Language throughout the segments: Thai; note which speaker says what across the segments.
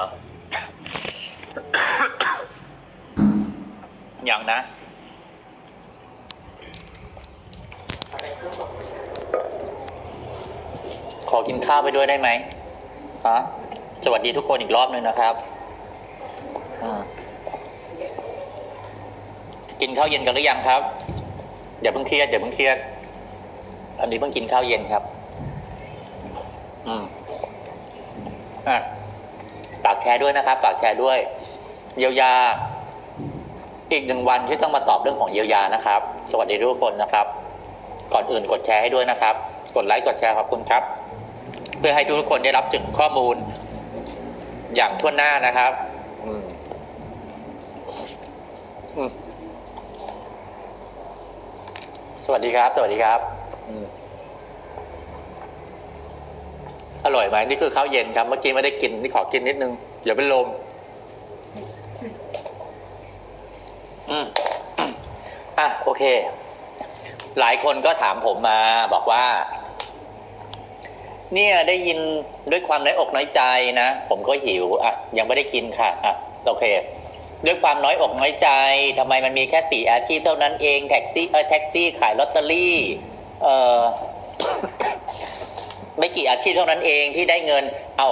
Speaker 1: ปะ
Speaker 2: เดี๋
Speaker 1: ยวยังนะ ขอกินข้าวไปด้วยได้ไหมฮะสวัสดีทุกคนอีกรอบหนึ่งนะครับ กินข้าวเย็นกันหรือยังครับ อย่าเพิ่งเครียดอย่าเพิ่งเครียด อันนี้เพิ่งกินข้าวเย็นครับ อืมอะ แชร์ด้วยนะครับ ฝากแชร์ด้วย เยียวยา อีกหนึ่งวันที่ต้องมาตอบเรื่องของเยียวยานะครับ สวัสดีทุกคนนะครับ ก่อนอื่นกดแชร์ให้ด้วยนะครับ กดไลค์กดแชร์ขอบคุณครับ เพื่อให้ทุกคนได้รับถึงข้อมูล อย่างทั่วหน้านะครับอืมสวัสดีครับ สวัสดีครับ อืม อร่อยไหมนี่คือข้าวเย็นครับ เมื่อกี้ไม่ได้กินนี่ขอกินนิดนึงเดี๋ยวเป็นลมอืมอะโอเค หลายคนก็ถามผมมาบอกว่า เนี่ยได้ยินด้วยความน้อยอกน้อยใจนะผมก็หิวอะยังไม่ได้กินค่ะอะโอเค ด้วยความน้อยอกน้อยใจทำไมมันมีแค่สี่อาชีพเท่านั้นเองแท็กซี่เออแท็กซี่ขายลอตเตอรี่ เออ ไม่กี่อาชีพเท่านั้นเองที่ได้เงิน เอา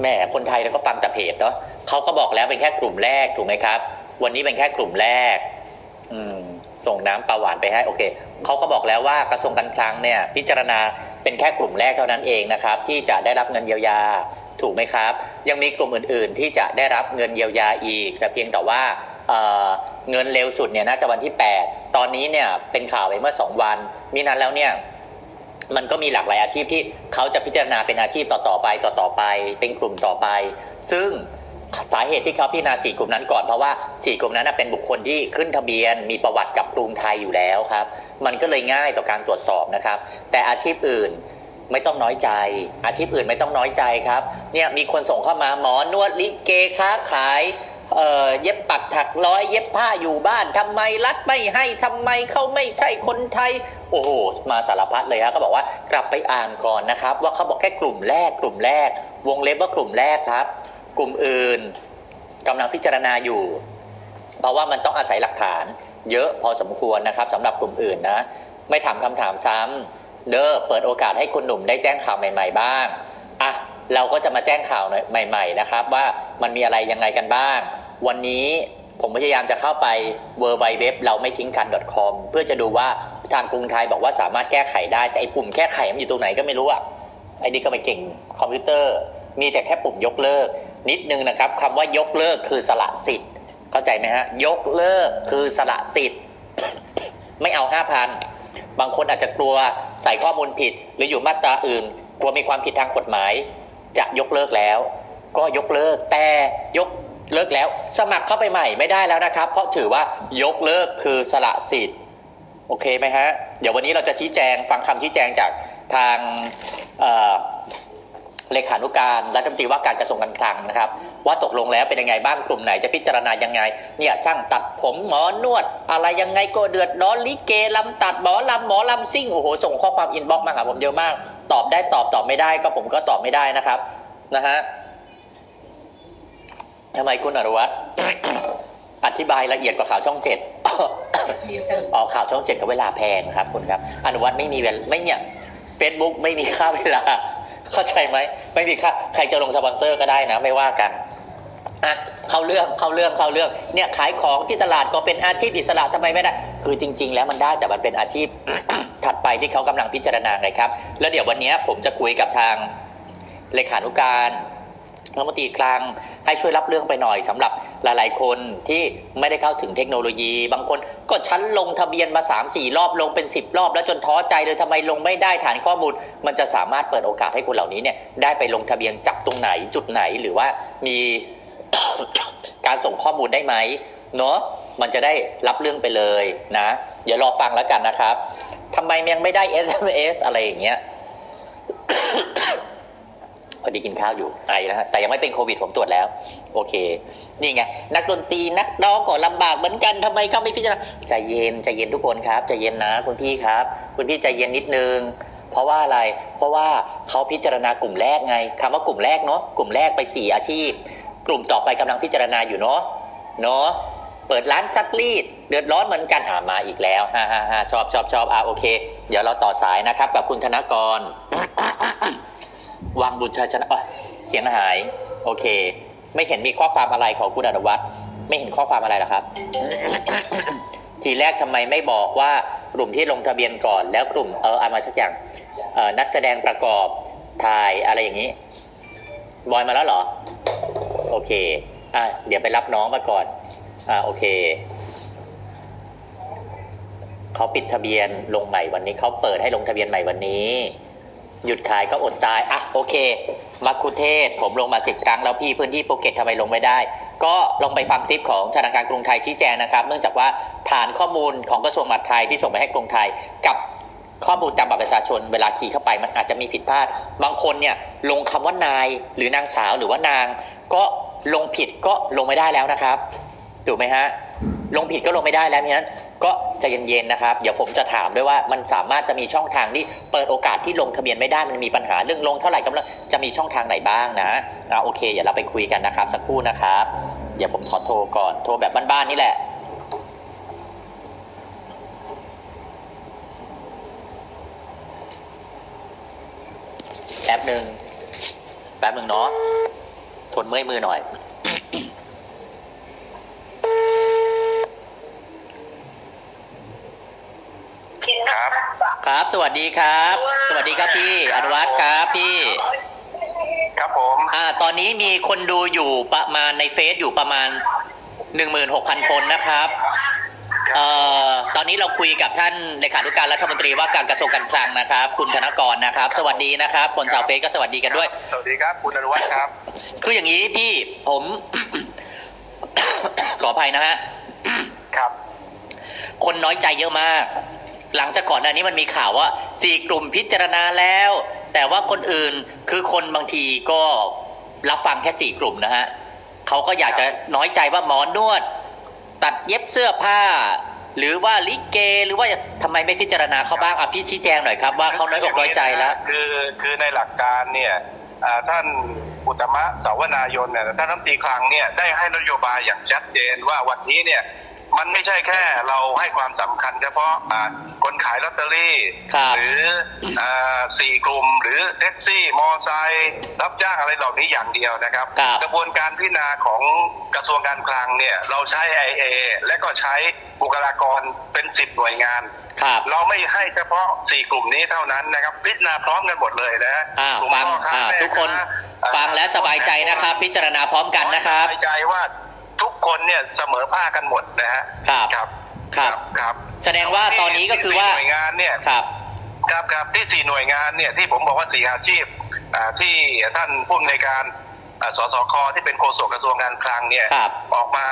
Speaker 1: แหมคนไทยเราก็ฟังแต่เพจเนาะเขาก็บอกแล้วเป็นแค่กลุ่มแรกถูกไหมครับ วันนี้เป็นแค่กลุ่มแรก อืมส่งน้ำปลาหวานไปให้โอเคเขาก็บอกแล้วว่ากระทรวงการคลังเนี่ยพิจารณาเป็นแค่กลุ่มแรกเท่านั้นเองนะครับ ที่จะได้รับเงินเยียวยาถูกไหมครับ ยังมีกลุ่มอื่น ๆ ที่จะได้รับเงินเยียวยาอีก แต่เพียงแต่ว่าเเงินเร็วสุดเนี่ยน่าจะวันที่ 8 ตอนนี้เนี่ยเป็นข่าวไปเมื่อ 2 วันมินั้นแล้วเนี่ย มันก็มีหลากหลายอาชีพที่เขาจะพิจารณาเป็นอาชีพต่อๆไปต่อๆไป เป็นกลุ่มต่อไป ซึ่งสาเหตุที่เขาพิจารณาสี่กลุ่มนั้นก่อนเพราะว่าสี่กลุ่มนั้นเป็นบุคคลที่ขึ้นทะเบียน มีประวัติกับกรุงไทยอยู่แล้วครับ มันก็เลยง่ายต่อการตรวจสอบนะครับ แต่อาชีพอื่นไม่ต้องน้อยใจ อาชีพอื่นไม่ต้องน้อยใจครับ เนี่ยมีคนส่งเข้ามาหมอนวดลิเกค้าขาย เย็บปักถักร้อย เย็บผ้าอยู่บ้านทำไมรัฐไม่ให้ทำไมเขาไม่ใช่คนไทย โอ้โหมาสารพัดเลยฮะก็บอกว่ากลับไปอ่านก่อนนะครับ ว่าเขาบอกแค่กลุ่มแรกกลุ่มแรก วงเล็บว่ากลุ่มแรกครับ กลุ่มอื่นกำลังพิจารณาอยู่ เพราะว่ามันต้องอาศัยหลักฐาน เยอะพอสมควรนะครับสำหรับกลุ่มอื่นนะไม่ถามคำถามซ้ำเด้อเปิดโอกาสให้คุณหนุ่มได้แจ้งข่าวใหม่ ๆ บ้างอะ เราก็จะมาแจ้งข่าวใหม่ ๆ นะครับ ว่ามันมีอะไรยังไงกันบ้าง วันนี้ผมพยายามจะเข้าไป w w w เราไม่ทิ้งกัน .com เพื่อจะดูว่าทางกรุงไทยบอกว่าสามารถแก้ไขได้ แต่ไอ้ปุ่มแก้ไขมันอยู่ตรงไหนก็ไม่รู้อะไอ้นี่ก็ไม่เก่งคอมพิวเตอร์ มีแต่แค่ปุ่มยกเลิก นิดนึงนะครับคำว่ายกเลิกคือสละสิทธิ์ เข้าใจไหมฮะ ยกเลิกคือสละสิทธิ์ ไม่เอาห้าพันบางคนอาจจะกลัวใส่ข้อมูลผิด หรืออยู่มาตราอื่น กลัวมีความผิดทางกฎหมาย จะยกเลิกแล้ว ก็ยกเลิกแต่ยกเลิกแล้ว สมัครเข้าไปใหม่ไม่ได้แล้วนะครับ เพราะถือว่ายกเลิกคือสละสิทธิ์โอเคไหมฮะเดี๋ยววันนี้เราจะชี้แจงฟังคำชี้แจงจากทาง เลขานุการรัฐมนตรีว่าการกระทรวงการคลังนะครับ ว่าตกลงแล้วเป็นยังไงบ้างกลุ่มไหนจะพิจารณายังไง เนี่ยช่างตัดผมหมอนวด อะไรยังไงก็เดือดร้อนลิเกลำตัดหมอลำหมอลำซิ่งโอ้โหส่งข้อความอินบ็อกซ์มาหาผมเยอะมาก ตอบได้ตอบตอบไม่ได้ก็ผมก็ตอบไม่ได้นะครับนะฮะทำไมคุณอนุวัฒน์อธิบายละเอียดกว่าข่าวช่องเจ็ดออกข่าวช่องเจ็ดกับเวลาแพงครับคุณครับ อนุวัฒน์ไม่มีเวลไม่เนี่ยเฟซบุ๊กไม่มีค่าเวลา เข้าใจไหมไม่มีค่าใครจะลงสปอนเซอร์ก็ได้นะ ไม่ว่ากันอะเข้าเรื่องเข้าเรื่องเข้าเรื่องเนี่ยขายของที่ตลาดก็เป็นอาชีพอิสระทำไมไม่ได้ คือจริง ๆ แล้วมันได้แต่มันเป็นอาชีพถัดไปที่เขากำลังพิจารณาไงครับ แล้วเดี๋ยววันนี้ผมจะคุยกับทางเลขานุการรัฐมนตรีคลังให้ช่วยรับเรื่องไปหน่อยสำหรับ หลายๆ คนที่ไม่ได้เข้าถึงเทคโนโลยี บางคนก็ฉันลงทะเบียนมา 3 4 รอบลงเป็น 10 รอบ แล้วจนท้อใจเลยทำไมลงไม่ได้ฐานข้อมูล มันจะสามารถเปิดโอกาสให้คนเหล่านี้เนี่ยได้ไปลงทะเบียนจากตรงไหนจุดไหนหรือว่ามีการส่งข้อมูลได้ไหมเนาะมันจะได้รับเรื่องไปเลยนะ เดี๋ยวรอฟังแล้วกันนะครับทำไมยังไม่ได้ SMS อะไรอย่างเงี้ย อดีกินข้าวอยู่ไอนะฮะแต่ยังไม่เป็นโควิดผมตรวจแล้ว โอเค นี่ไงนักดนตรีนักร้องก็ลำบากเหมือนกันทำไมเขาไม่พิจารณาใจเย็นใจเย็นทุกคนครับใจเย็นนะคุณพี่ครับ คุณพี่ใจเย็นนิดนึง เพราะว่าอะไรเพราะว่าเขาพิจารณากลุ่มแรกไงคำว่ากลุ่มแรกเนาะกลุ่มแรกไปสี่อาชีพ กลุ่มต่อไปกำลังพิจารณาอยู่เนาะเนาะเปิดร้านซักรีด เดือดร้อนเหมือนกันหามาอีกแล้วฮ่าฮ่าฮ่าชอบชอบชอบอะโอเค เดี๋ยวเราต่อสายนะครับกับคุณธนกร วังบุญชัยชนะเสียงหาย โอเค ไม่เห็นมีข้อความอะไรของคุณอนุวัฒน์ไม่เห็นข้อความอะไรหรอครับ ทีแรกทำไมไม่บอกว่ากลุ่มที่ลงทะเบียนก่อน แล้วกลุ่มเออเอามาสักอย่างเออนักแสดงประกอบถ่ายอะไรอย่างนี้บอยมาแล้วเหรอ โอเคอะเดี๋ยวไปรับน้องมาก่อนอ่าโอเคเขาปิดทะเบียนลงใหม่วันนี้เขาเปิดให้ลงทะเบียนใหม่วันนี้ หยุดขายก็อดตาย อะ โอเค มักคุเทศ ผมลงมาสิบครั้ง แล้วพี่พื้นที่ภูเก็ตทำไมลงไม่ได้ ก็ลองไปฟังคลิปของธนาคารกรุงไทยชี้แจงนะครับ เนื่องจากว่าฐานข้อมูลของกระทรวงมหาดไทยที่ส่งไปให้กรุงไทยกับข้อมูลตามบัตรประชาชนเวลาคีย์เข้าไปมันอาจจะมีผิดพลาด บางคนเนี่ยลงคำว่านายหรือนางสาวหรือว่านาง ก็ลงผิดก็ลงไม่ได้แล้วนะครับถูกไหมฮะลงผิดก็ลงไม่ได้แล้วเพราะฉะนั้น ก็ใจเย็นๆนะครับ เดี๋ยวผมจะถามด้วยว่ามันสามารถจะมีช่องทางที่เปิดโอกาสที่ลงทะเบียนไม่ได้มันมีปัญหาเรื่องลงเท่าไหร่กำลังจะมีช่องทางไหนบ้างนะอ่าโอเค เดี๋ยวเราไปคุยกันนะครับ สักครู่นะครับ เดี๋ยวผมขอโทรก่อนโทรแบบบ้านๆนี่แหละแป๊บหนึ่งแป๊บหนึ่งเนาะทนเมื่อยมือหน่อย
Speaker 3: ครับ
Speaker 1: ครับ สวัสดีครับ สวัสดีครับพี่อนุวัฒน์ครับพี่
Speaker 3: ครับผม
Speaker 1: อ่าตอนนี้มีคนดูอยู่ประมาณในเฟซอยู่ประมาณ16,000คนนะครับเอ่อตอนนี้เราคุยกับท่านเลขานุการรัฐมนตรีว่าการกระทรวงการคลังนะครับ คุณธนกรนะครับ สวัสดีนะครับ คนชาวเฟซก็สวัสดีกันด้วย
Speaker 3: สวัสดีครับคุณอนุวัฒน์ครับ
Speaker 1: คืออย่างนี้พี่ผม ขออภัยนะฮะ
Speaker 3: ครับ
Speaker 1: คนน้อยใจเยอะมาก หลังจากก่อนหน้านี้มันมีข่าวว่าสี่กลุ่มพิจารณาแล้ว แต่ว่าคนอื่นคือคนบางทีก็รับฟังแค่สี่กลุ่มนะฮะเขาก็อยากจะน้อยใจว่าหมอนวด ตัดเย็บเสื้อผ้า หรือว่าลิเก หรือว่าทำไมไม่พิจารณาเขาบ้างอะพี่ชี้แจงหน่อยครับว่าเขาน้อยอกน้อยใจแล้ว
Speaker 3: คือคือในหลักการเนี่ยท่านอุตตมะสาวนายนเนี่ยท่านรัฐมนตรีคลังเนี่ยได้ให้นโยบายอย่างชัดเจนว่าวันนี้เนี่ย มันไม่ใช่แค่เราให้ความสำคัญเฉพาะอ่าคนขายลอตเตอรี่
Speaker 1: ครับ
Speaker 3: หรืออ่าสี่กลุ่มหรือแท็กซี่ มอไซค์รับจ้างอะไรเหล่านี้อย่างเดียวนะครับ
Speaker 1: ครับ
Speaker 3: กระบวนการพิจารณาของกระทรวงการคลังเนี่ยเราใช้ IA และก็ใช้บุคลากรเป็นสิบหน่วยงาน
Speaker 1: ครับ
Speaker 3: เราไม่ให้เฉพาะสี่กลุ่มนี้เท่านั้นนะครับพิจารณาพร้อมกันหมดเลยนะฮะ
Speaker 1: อ่าก
Speaker 3: ลุ่ม
Speaker 1: ฟัง
Speaker 3: พ่อค้า
Speaker 1: อ่า
Speaker 3: แม่
Speaker 1: ทุกคน
Speaker 3: ค้า
Speaker 1: ฟังและสบายใจนะครับ พิจารณาพร้อมกันนะครับ
Speaker 3: สบายใจว่า ทุกคนเนี่ยเสมอภาคกันหมดนะฮะ
Speaker 1: ครับ
Speaker 3: ครับ
Speaker 1: ครับ
Speaker 3: ครับ
Speaker 1: แสดงว่าตอนนี้ก็คือว่า
Speaker 3: ที่สี่หน่วยงานเนี่ย
Speaker 1: ครับ
Speaker 3: ครับครับที่สี่หน่วยงานเนี่ยที่ผมบอกว่าสี่อาชีพอ่าที่ท่านผู้อำนวยการอ่าสสคที่เป็นโฆษกกระทรวงการคลังเนี่ย
Speaker 1: ครับ
Speaker 3: ออกมา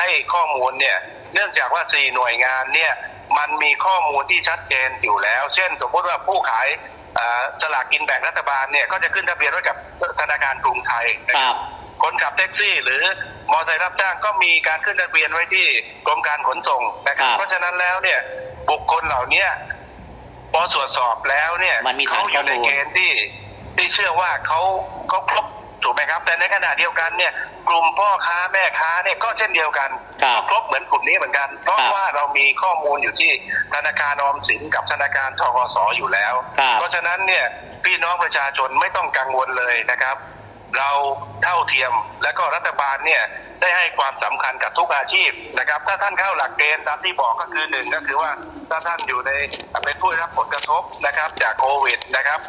Speaker 3: ให้ข้อมูลเนี่ยเนื่องจากว่าสี่หน่วยงานเนี่ยมันมีข้อมูลที่ชัดเจนอยู่แล้ว เช่น สมมติว่าผู้ขายอ่าสลากกินแบ่งรัฐบาลเนี่ยก็จะขึ้นทะเบียนไว้กับธนาคารกรุงไทยนะ
Speaker 1: ค
Speaker 3: ค
Speaker 1: รั
Speaker 3: รับบ คนขับแท็กซี่ หรือมอเตอร์ไซค์รับจ้างก็มีการขึ้นทะเบียนไว้ที่กรมการขนส่งนะครั
Speaker 1: ครับบ
Speaker 3: เพราะฉะนั้นแล้วเนี่ยบุคคลเหล่าเนี้ยพอตรวจสอบแล้วเนี่ย
Speaker 1: มันมีฐาน
Speaker 3: เขาอยู่ใน
Speaker 1: ข้อมูล
Speaker 3: เกณฑ์ที่ที่เชื่อว่าเขาเขาครบถูกไหมครับ แต่ในขณะเดียวกันเนี่ย กลุ่มพ่อค้าแม่ค้าเนี่ยก็เช่นเดียวกัน
Speaker 1: ครับ
Speaker 3: ครบเหมือนกลุ่มนี้เหมือนกัน เพราะ
Speaker 1: ครับ
Speaker 3: ว่าเรามีข้อมูลอยู่ที่ธนาคารออมสินกับธนาคารทกสอยู่แล้ว
Speaker 1: ครับ
Speaker 3: เพราะฉะนั้นเนี่ยพี่น้องประชาชนไม่ต้องกังวลเลยนะครับ เรา เท่าเทียม และก็รัฐบาลเนี่ยได้ให้ความสำคัญกับทุกอาชีพนะครับ ถ้าท่านเข้าหลักเกณฑ์ตามที่บอกก็คือหนึ่งก็คือว่าถ้าท่านอยู่ในเป็นผู้ได้รับผลกระทบนะครับ จากโควิดนะครับ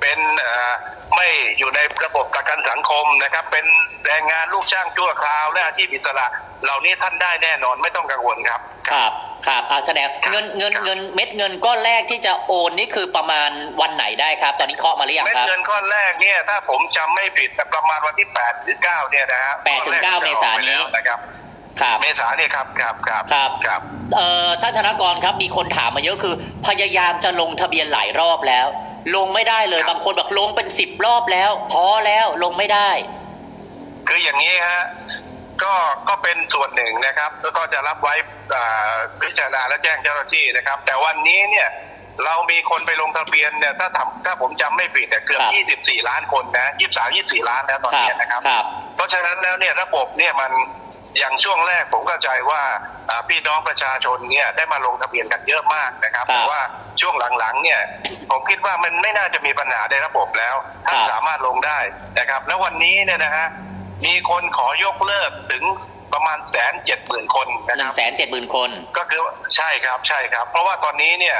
Speaker 3: เป็นเอ่อไม่อยู่ในระบบประกันสังคมนะครับ เป็นแรงงานลูกจ้างชั่วคราว และอาชีพอิสระ เหล่านี้ท่านได้แน่นอนไม่ต้องกังวลครับ
Speaker 1: ครับครับอ่าแสดงเงินเงินเงินเม็ดเงินก้อนแรกที่จะโอนนี่คือประมาณวันไหนได้ครับ ตอนนี้เคาะมาหรือยัง
Speaker 3: เม็ด
Speaker 1: ครับ
Speaker 3: เงินก้อนแรกเนี่ยถ้าผมจำไม่ผิดประมาณวันที่8หรือ9เนี่ยนะฮะ
Speaker 1: แปดถึงเก้า
Speaker 3: ก้อนแร
Speaker 1: เมษายนนี้
Speaker 3: จะออกไปแล้วนะครับ
Speaker 1: ครับ
Speaker 3: เมษาเนี่ยครับครับครับ
Speaker 1: ครับ
Speaker 3: ครับ
Speaker 1: เอ่อท่านธนกรครับมีคนถามมาเยอะคือ พยายามจะลงทะเบียนหลายรอบแล้ว ลงไม่ได้เลย
Speaker 3: ครับ
Speaker 1: บางคนบอกลงเป็นสิบรอบแล้วท้อแล้วลงไม่ได้
Speaker 3: คืออย่างนี้ฮะก็ก็เป็นส่วนหนึ่งนะครับ แล้วก็จะรับไว้อ่าพิจารณาและแจ้งเจ้าหน้าที่นะครับ แต่วันนี้เนี่ย เรามีคนไปลงทะเบียนเนี่ยถ้าทำถ้าผมจำไม่ผิดเนี่ยเกือบ
Speaker 1: ครับ
Speaker 3: 24 ล้านคนนะ23 24 ล้านแล้วตอน
Speaker 1: ครับ
Speaker 3: นี้นะครับ
Speaker 1: ครับ
Speaker 3: เพราะฉะนั้นแล้วเนี่ยระบบเนี่ยมันอย่างช่วงแรกผมเข้าใจว่าอ่าพี่น้องประชาชนเนี่ยได้มาลงทะเบียนกันเยอะมากนะครับ
Speaker 1: ครับ
Speaker 3: แต่ว่าช่วงหลังๆเนี่ยผมคิดว่ามันไม่น่าจะมีปัญหาในระบบแล้วท่าน
Speaker 1: ครับ
Speaker 3: สามารถลงได้นะครับ แล้ววันนี้เนี่ยนะฮะมีคนขอยกเลิกถึง ประมาณแสนเจ็ดหมื่นคนนะ
Speaker 1: ห
Speaker 3: ค
Speaker 1: นึ่
Speaker 3: รั
Speaker 1: ง
Speaker 3: บ
Speaker 1: แสนเจ็ดหมื่นคน
Speaker 3: ก็คือใช่ครับใช่ครับ เพราะว่าตอนนี้เนี่ย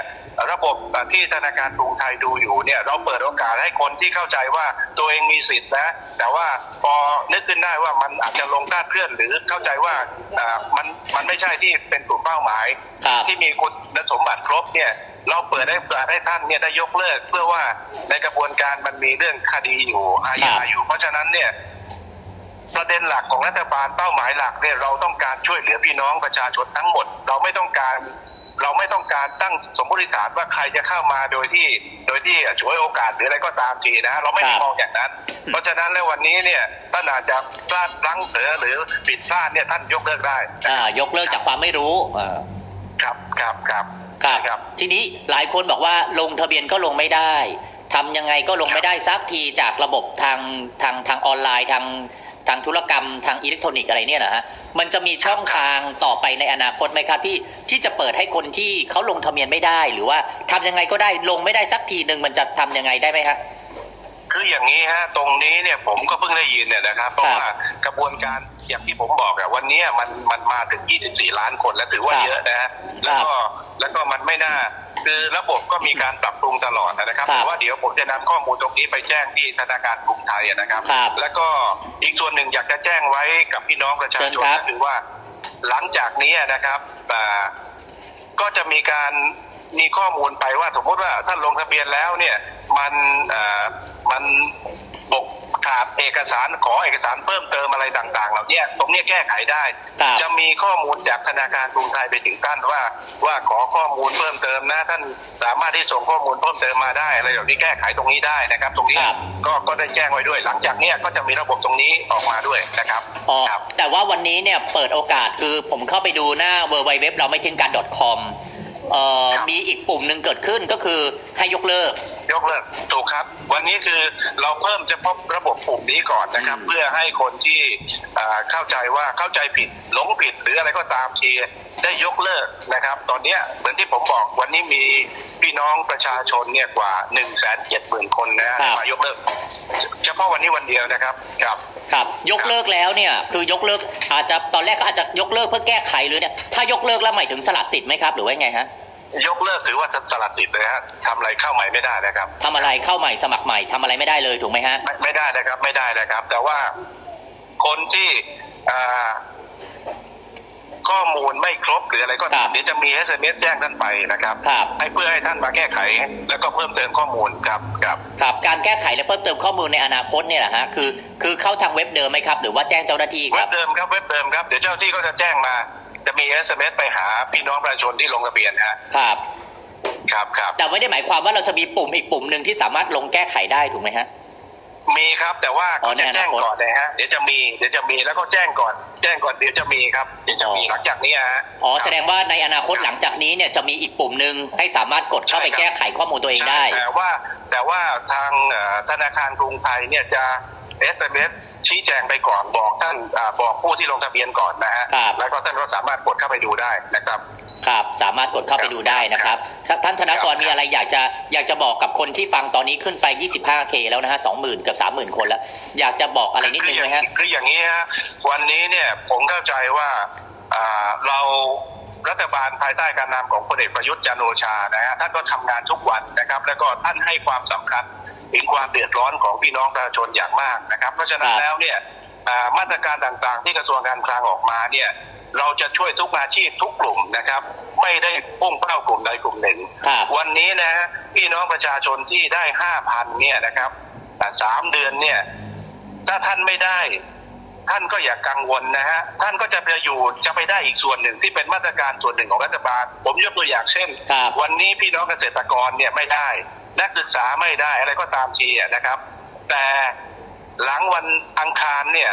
Speaker 3: ระบบที่ธนาคารกรุงไทยดูอยู่เนี่ยเราเปิดโอกาสให้คนที่เข้าใจว่าตัวเองมีสิทธินะ แต่ว่าพอนึกขึ้นได้ว่ามันอาจจะลงคลาดเคลื่อนหรือเข้าใจว่าอ่ามันมันไม่ใช่ที่เป็นกลุ่มเป้าหมาย
Speaker 1: ครับ
Speaker 3: ที่มีคุณสมบัติครบเนี่ยเราเปิดให้โอกาสให้ท่านเนี่ยได้ยกเลิก เพื่อว่าในกระบวนการมันมีเรื่องคดีอยู่อาญา
Speaker 1: ครับ
Speaker 3: อยู่ เพราะฉะนั้นเนี่ย ประเด็นหลักของรัฐบาลเป้าหมายหลักเนี่ยเราต้องการช่วยเหลือพี่น้องประชาชนทั้งหมด เราไม่ต้องการ เราไม่ต้องการตั้งสมมติฐานว่าใครจะเข้ามาโดยที่โดยที่ฉวยโอกาสหรืออะไรก็ตามทีนะ เราไม่ได้
Speaker 1: ครับ
Speaker 3: มองอย่างนั้น เพราะฉะนั้นแล้ววันนี้เนี่ยท่านอาจจะพลาดพลั้งเผลอหรือผิดพลาดเนี่ยท่านยกเลิกได้
Speaker 1: อ่ายกเลิกจากความไม่รู้อ่า
Speaker 3: ครับครับครับ
Speaker 1: ครับ
Speaker 3: ครับ
Speaker 1: ทีนี้หลายคนบอกว่าลงทะเบียนก็ลงไม่ได้ ทำยังไงก็ลงไม่ได้สักทีจากระบบทางทางทางออนไลน์ทางทางธุรกรรมทางอิเล็กทรอนิกส์อะไรเนี่ยนะฮะ มันจะมีช่องทางต่อไปในอนาคตไหมครับที่ที่จะเปิดให้คนที่เขาลงทะเบียนไม่ได้ หรือว่าทำยังไงก็ได้ลงไม่ได้สักทีหนึ่งมันจะทำยังไงได้ไหมครับ
Speaker 3: คืออย่างนี้ฮะตรงนี้เนี่ยผมก็เพิ่งได้ยินเนี่ยนะครับเพราะว่ากระบวนการ อย่างที่ผมบอกอะวันนี้มันมันมาถึง 24 ล้านคนแล้วถือว่า
Speaker 1: ครับ
Speaker 3: เยอะนะฮะแล้วก็แล้วก็มันไม่น่า คือระบบก็มีการปรับปรุงตลอดนะครับ
Speaker 1: ครับ
Speaker 3: แต่ว่าเดี๋ยวผมจะนำข้อมูลตรงนี้ไปแจ้งที่ธนาคารกรุงไทยอะนะครับ
Speaker 1: ครับ
Speaker 3: แล้วก็อีกส่วนหนึ่งอยากจะแจ้งไว้กับพี่น้องประชา
Speaker 1: เชิ
Speaker 3: ช
Speaker 1: ญ
Speaker 3: น
Speaker 1: ครับ
Speaker 3: ก็คือว่า หลังจากนี้นะครับอ่าก็จะมีการมีข้อมูลไปว่าสมมติว่าท่านลงทะเบียนแล้วเนี่ย มันเอ่อมันบกขาดเอกสารขอเอกสารเพิ่มเติมอะไรต่างๆเหล่านี้ตรงนี้แก้ไขได้
Speaker 1: ครับ
Speaker 3: จะมีข้อมูลจากธนาคารกรุงไทยไปถึงท่านว่า ว่าขอข้อมูลเพิ่มเติมนะท่านสามารถที่ส่งข้อมูลเพิ่มเติมมาได้อะไรแบบนี้แก้ไขตรงนี้ได้นะครับ ตรงนี้
Speaker 1: ครับ
Speaker 3: ก็ก็ได้แจ้งไว้ด้วย หลังจากเนี้ยก็จะมีระบบตรงนี้ออกมาด้วยนะครับ
Speaker 1: อ๋อ
Speaker 3: ครับ
Speaker 1: แต่ว่าวันนี้เนี่ยเปิดโอกาสคือผมเข้าไปดูหน้า w w w เราไม่ทิ้งกัน .com เอ่อ
Speaker 3: ครับ
Speaker 1: มีอีกปุ่มหนึ่งเกิดขึ้นก็คือให้ยกเลิก
Speaker 3: ยกเลิกถูกครับ วันนี้คือเราเพิ่มเฉพาะระบบปุ่มนี้ก่อนนะครับ
Speaker 1: อืม
Speaker 3: เพื่อให้คนที่อ่าเข้าใจว่าเข้าใจผิดหลงผิดหรืออะไรก็ตามทีได้ยกเลิกนะครับ ตอนเนี้ยเหมือนที่ผมบอกวันนี้มีพี่น้องประชาชนเนี่ยกว่า1นึ่งแสนเจ็ดหมื่นคนนะฮะ
Speaker 1: ครับ
Speaker 3: มายกเลิก เฉพาะวันนี้วันเดียวนะครับครับ
Speaker 1: ครับยกเลิกแล้วเนี่ยคือยกเลิกอาจจะตอนแรกก็อาจจะยกเลิกเพื่อแก้ไขหรือเนี่ยถ้ายกเลิกแล้วหมายถึงสละสิทธิ์ไหมครับ หรือว่าไงฮะ
Speaker 3: ยกเลิกถือว่าสลัดสิทธิ์เลยฮะทำอะไรเข้าใหม่ไม่ได้นะครับ
Speaker 1: ทำอะไรเข้าใหม่สมัครใหม่ทำอะไรไม่ได้เลยถูกไหมฮะ
Speaker 3: ไม่ไม่ได้นะครับไม่ได้นะครับ แต่ว่าคนที่อ่าข้อมูลไม่ครบหรืออะไรก็
Speaker 1: ครั
Speaker 3: ตาม
Speaker 1: บ
Speaker 3: เดี๋ยวจะมี SMS แจ้งท่านไปนะครับ
Speaker 1: ครับ
Speaker 3: ให้เพื่อให้ท่านมาแก้ไข แล้วก็เพิ่มเติมข้อมูลครับครับ
Speaker 1: ครับ การแก้ไขและเพิ่มเติมข้อมูลในอนาคตเนี่ยแหละฮะ คือ คือเข้าทางเว็บเดิมไหมครับ หรือว่าแจ้งเจ้าหน้าที่ค
Speaker 3: เว็
Speaker 1: รั
Speaker 3: บบ เดิมครับเว็บเดิมครับเดี๋ยวเจ้าที่ก็จะแจ้งมา จะมี SMS ไปหาพี่น้องประชาชนที่ลงทะเบียนฮะ
Speaker 1: ครับ
Speaker 3: ครับครับ
Speaker 1: แต่ไม่ได้หมายความว่าเราจะมีปุ่มอีกปุ่มหนึ่งที่สามารถลงแก้ไขได้ถูกไหมฮะ
Speaker 3: มีครับแต่ว่า
Speaker 1: อ๋อ
Speaker 3: เขาจะ
Speaker 1: ในอนา
Speaker 3: แจ้ง
Speaker 1: คต
Speaker 3: ก่อนนะฮะเดี๋ยวจะมีเดี๋ยวจะมีแล้วก็แจ้งก่อน แจ้งก่อนเดี๋ยวจะมีครับเดี๋ยวจะมี
Speaker 1: อ๋อ
Speaker 3: หลังจากนี้ฮะ
Speaker 1: อ๋อ
Speaker 3: ครับ
Speaker 1: แสดงว่าในอนาคตหลังจากนี้เนี่ยจะมีอีกปุ่มหนึ่งให้สามารถกดเข้าไป
Speaker 3: ใช่ครับ
Speaker 1: แก้ไขข้อมูลตัวเองได้
Speaker 3: แต่ว่าแต่ว่าทางเอ่อธนาคารกรุงไทยเนี่ยจะ SMS ชี้แจงไปก่อนบอกท่านอาบอกผู้ที่ลงทะเบียนก่อนนะฮะ
Speaker 1: ครับ
Speaker 3: แล้วก็ท่านก็สามารถกดเข้าไปดูได้นะครับ
Speaker 1: ครับ สามารถกดเข้าไปดูได้นะครับถ้าท่านธนากร
Speaker 3: ครับ
Speaker 1: มีอะไรอยากจะอยากจะบอกกับคนที่ฟังตอนนี้ขึ้นไป 25K แล้วนะฮะ20,000กับ 30,000 คนแล้ว อยากจะบอกอะไรนิดนึงไหมฮะ
Speaker 3: คืออย่างนี้ฮะวันนี้เนี่ยผมเข้าใจว่าอ่าเรารัฐบาลภายใต้การนำของพลเอกประยุทธ์จันทร์โอชานะฮะท่านก็ทำงานทุกวันนะครับ แล้วก็ท่านให้ความสำคัญ ถึงความเดือดร้อนของพี่น้องประชาชนอย่างมากนะครับ เพราะฉะนั้น
Speaker 1: ครับ
Speaker 3: แล้วเนี่ยอ่ามาตรการต่างๆ ที่กระทรวงการคลังออกมาเนี่ยเราจะช่วยทุกอาชีพทุกกลุ่มนะครับ ไม่ได้พุ่งเป้ากลุ่มใดกลุ่มหนึ่ง
Speaker 1: ครับ
Speaker 3: วันนี้นะฮะพี่น้องประชาชนที่ได้ห้าพันเนี่ยนะครับแต่สามเดือนเนี่ย ถ้าท่านไม่ได้ ท่านก็อย่ากังวลนะฮะท่านก็จะไปอยู่จะไปได้อีกส่วนหนึ่งที่เป็นมาตรการส่วนหนึ่งของรัฐบาล ผมยกตัวอย่างเช่น
Speaker 1: ครับ
Speaker 3: วันนี้พี่น้องเกษตรกรเนี่ยไม่ได้ นักศึกษาไม่ได้อะไรก็ตามทีอะนะครับ แต่หลังวันอังคารเนี่ย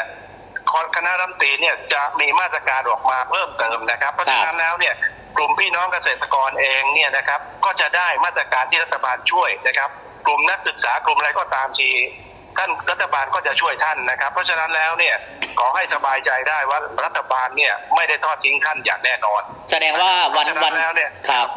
Speaker 3: คณะรัฐมนตรีเนี่ยจะมีมาตรการออกมาเพิ่มเติมนะครับ เพราะฉะนั้นแล้วเนี่ยกลุ่มพี่น้องเกษตรกรเองเนี่ยนะครับ ก็จะได้มาตรการที่รัฐบาลช่วยนะครับ กลุ่มนักศึกษากลุ่มอะไรก็ตามทีท่านรัฐบาลก็จะช่วยท่านนะครับ เพราะฉะนั้นแล้วเนี่ยขอให้สบายใจได้ว่ารัฐบาลเนี่ยไม่ได้ทอดทิ้งท่านอย่างแน่นอน
Speaker 1: แสดงว่าวัน
Speaker 3: เพราะฉะนั้น
Speaker 1: วัน
Speaker 3: แล้วเนี่ย
Speaker 1: ครับ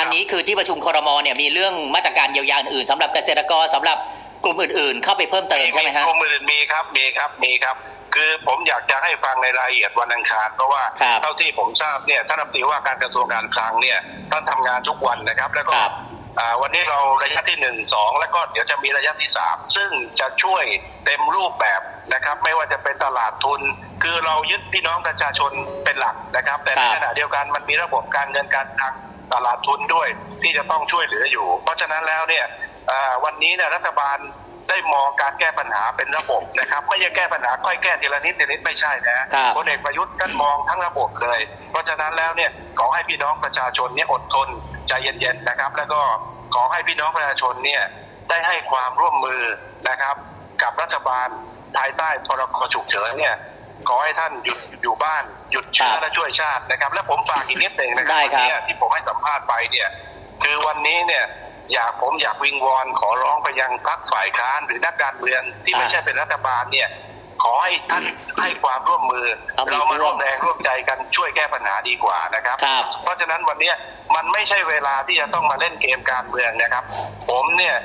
Speaker 1: อังคารนี้คือที่ประชุมครมเนี่ยมีเรื่องมาตรการเยียวยาอื่นๆสำหรับเกษตรกรสำหรับกลุ่มอื่นๆ เข้าไปเพิ่มเติมใช่ไหมฮะ
Speaker 3: กรมอื่นมีครับมีครับมีครับ คือผมอยากจะให้ฟังในรายละเอียดวันอังคารเพราะว่า
Speaker 1: ครับ
Speaker 3: เท่าที่ผมทราบเนี่ยท่านรัฐมนตรีว่าการกระทรวงการคลังเนี่ยท่านทำงานทุกวันนะครับ แล้วก็
Speaker 1: ครับ
Speaker 3: อ่าวันนี้เราระยะที่หนึ่งสองแล้วก็เดี๋ยวจะมีระยะที่สามซึ่งจะช่วยเต็มรูปแบบนะครับ ไม่ว่าจะเป็นตลาดทุน คือเรายึดพี่น้องประชาชนเป็นหลักนะครับ แต่ใน
Speaker 1: ครับ
Speaker 3: ขณะเดียวกันมันมีระบบการเงินการคลัง ตลาดทุนด้วยที่จะต้องช่วยเหลืออยู่ เพราะฉะนั้นแล้วเนี่ยอ่าวันนี้เนี่ยรัฐบาลได้มองการแก้ปัญหาเป็นระบบนะครับไม่ใช่แก้ปัญหาค่อยแก้ทีละนิดทีละนิดไม่ใช่นะฮะ
Speaker 1: ครับ
Speaker 3: พลเอกประยุทธ์ท่านมองทั้งระบบเลย เพราะฉะนั้นแล้วเนี่ยขอให้พี่น้องประชาชนเนี่ยอดทนใจเย็นๆนะครับ แล้วก็ขอให้พี่น้องประชาชนเนี่ยได้ให้ความร่วมมือนะครับ กับรัฐบาลภายใต้พรกฉุกเฉินเนี่ย ขอให้ท่านหยุดอยู่บ้าน หยุดเชื้
Speaker 1: ครั
Speaker 3: อบและช่วยชาตินะครับ และผมฝากอีกนิดหนึ่งนะครั
Speaker 1: ได้ครับ
Speaker 3: วันนี้ที่ผมให้สัมภาษณ์ไปเนี่ย คือวันนี้เนี่ย อยากผมอยากวิงวอนขอร้องไปยังพรรคฝ่ายค้านหรือนักการเมืองที่ไม่ใช่เป็นรัฐบาลเนี่ย ขอให้ท่านให้ความร่วมมือ
Speaker 1: เอามี
Speaker 3: เรามา
Speaker 1: ร่
Speaker 3: ร่
Speaker 1: ว
Speaker 3: ว
Speaker 1: ม
Speaker 3: มแรงร่วมใจกันช่วยแก้ปัญหาดีกว่านะครับ
Speaker 1: ครับ
Speaker 3: เพราะฉะนั้นวันเนี้ยมันไม่ใช่เวลาที่จะต้องมาเล่นเกมการเมืองนะครับ ผมเนี่ย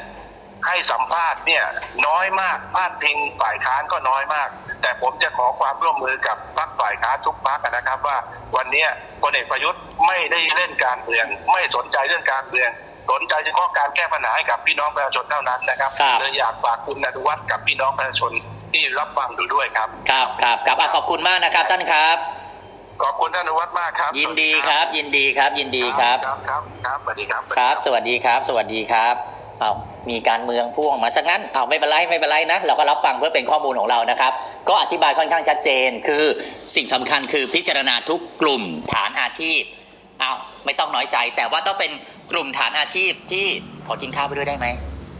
Speaker 3: ให้สัมภาษณ์เนี่ยน้อยมากพาดพิงฝ่ายค้านก็น้อยมาก แต่ผมจะขอความร่วมมือกับพรรคฝ่ายค้านทุกพรรคนะครับ ว่าวันเนี้ยพลเอกประยุทธ์ไม่ได้เล่นการเมือง ไม่สนใจเรื่องการเมือง สนใจเฉพาะการแก้ปัญหาให้กับพี่น้องประชาชนเท่านั้นนะครับ
Speaker 1: ครับ
Speaker 3: เลยอยากฝากคุณอนุวัฒน์กับพี่น้องประชาชนที่รับฟังอยู่ด้วยครับ
Speaker 1: ครับครับครับอะขอบคุณมากนะครับท่านครับ
Speaker 3: ขอบคุณท่านอนุวัฒน์มากครับ
Speaker 1: ยินดีครับ ยินดีครับ ยินดีครับ
Speaker 3: ครับ ครับครับสวัสดีครับ
Speaker 1: ครับ สวัสดีครับ สวัสดีครับ เอามีการเมืองพ่วงมาซะงั้นเอาไม่เป็นไรไม่เป็นไรนะ เราก็รับฟังเพื่อเป็นข้อมูลของเรานะครับ ก็อธิบายค่อนข้างชัดเจน คือสิ่งสำคัญคือพิจารณาทุกกลุ่มฐานอาชีพเอาไม่ต้องน้อยใจ แต่ว่าต้องเป็นกลุ่มฐานอาชีพที่ขอกินข้าวไปด้วยได้ไหม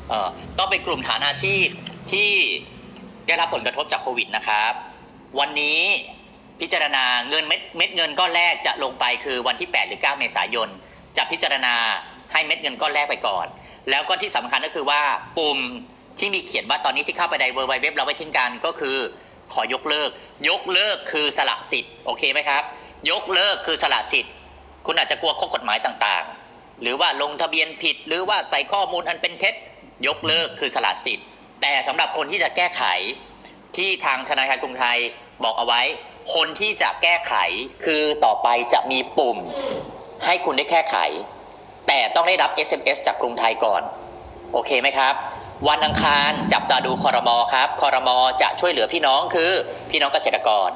Speaker 1: เออต้องเป็นกลุ่มฐานอาชีพที่ได้รับผลกระทบจากโควิดนะครับ วันนี้พิจารณาเงินเม็ดเม็ดเงินก้อนแรกจะลงไปคือวันที่ 8 หรือ 9 เมษายน จะพิจารณาให้เม็ดเงินก้อนแรกไปก่อน แล้วก็ที่สำคัญก็คือว่าปุ่มที่มีเขียนว่าตอนนี้ที่เข้าไปในเวอร์ไวเว็บเราไม่ทิ้งกันก็คือ ขอยกเลิก ยกเลิกคือสละสิทธิ์โอเคไหมครับ ยกเลิกคือสละสิทธิ์ คุณอาจจะกลัวข้อกฎหมายต่างๆ หรือว่าลงทะเบียนผิด หรือว่าใส่ข้อมูลอันเป็นเท็จ ยกเลิกคือสละสิทธิ์ แต่สำหรับคนที่จะแก้ไข ที่ทางธนาคารกรุงไทยบอกเอาไว้ คนที่จะแก้ไขคือต่อไปจะมีปุ่ม ให้คุณได้แก้ไข แต่ต้องได้รับ SMS จากกรุงไทยก่อน โอเคไหมครับ วันอังคารจับตาดูคอรมอครับคอรมอจะช่วยเหลือพี่น้องคือพี่น้องเกษตรกร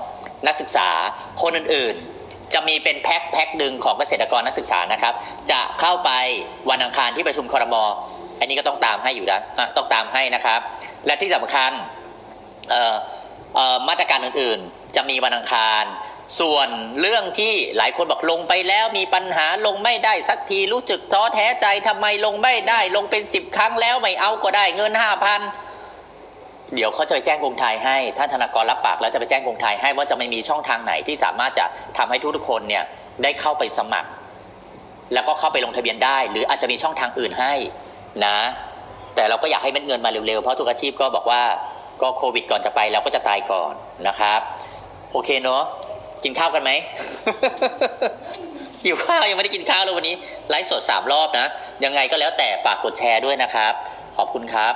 Speaker 1: นักศึกษาคนอื่นๆ จะมีเป็นแพ็คแพ็คหนึ่งของเกษตรกรนักศึกษานะครับ จะเข้าไปวันอังคารที่ประชุมคอรมออันนี้ก็ต้องตามให้อยู่นะต้องตามให้นะครับ และที่สำคัญมาตรการอื่นๆ จะมีวันอังคาร ส่วนเรื่องที่หลายคนบอกลงไปแล้วมีปัญหาลงไม่ได้สักทีรู้สึกท้อแท้ใจทำไมลงไม่ได้ ลงเป็นสิบครั้งแล้วไม่เอาก็ได้เงินห้าพันเดี๋ยวเขาจะไปแจ้งกรุงไทยให้ท่านธนากรรับปากแล้วจะไปแจ้งกรุงไทยให้ว่าจะไม่มีช่องทางไหนที่สามารถจะทำให้ทุกๆคนเนี่ยได้เข้าไปสมัคร แล้วก็เข้าไปลงทะเบียนได้ หรืออาจจะมีช่องทางอื่นให้นะ แต่เราก็อยากให้เม็ดเงินมาเร็วๆเพราะทุกอาชีพก็บอกว่าก็โควิดก่อนจะไปเราก็จะตายก่อนนะครับ โอเคเนาะ กินข้าวกันไหมหิวข้าวยังไม่ได้กินข้าวเลยวันนี้ไลฟ์สดสามรอบนะ ยังไงก็แล้วแต่ฝากกดแชร์ด้วยนะครับ ขอบคุณครับ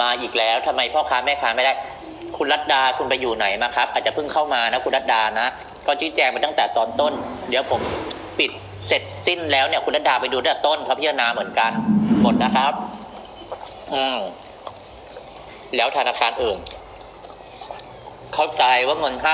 Speaker 1: มาอีกแล้วทำไมพ่อค้าแม่ค้าไม่ได้ คุณรัตดาคุณไปอยู่ไหนมาครับ อาจจะเพิ่งเข้ามานะคุณรัตดานะ ก็ชี้แจงไปตั้งแต่ตอนต้น เดี๋ยวผมปิดเสร็จสิ้นแล้วเนี่ยคุณรัตดาไปดูตั้งแต่ต้นเขาพิจารณาเหมือนกันหมดนะครับ อืมแล้วธนาคารอื่น เข้าใจว่าเงินห้า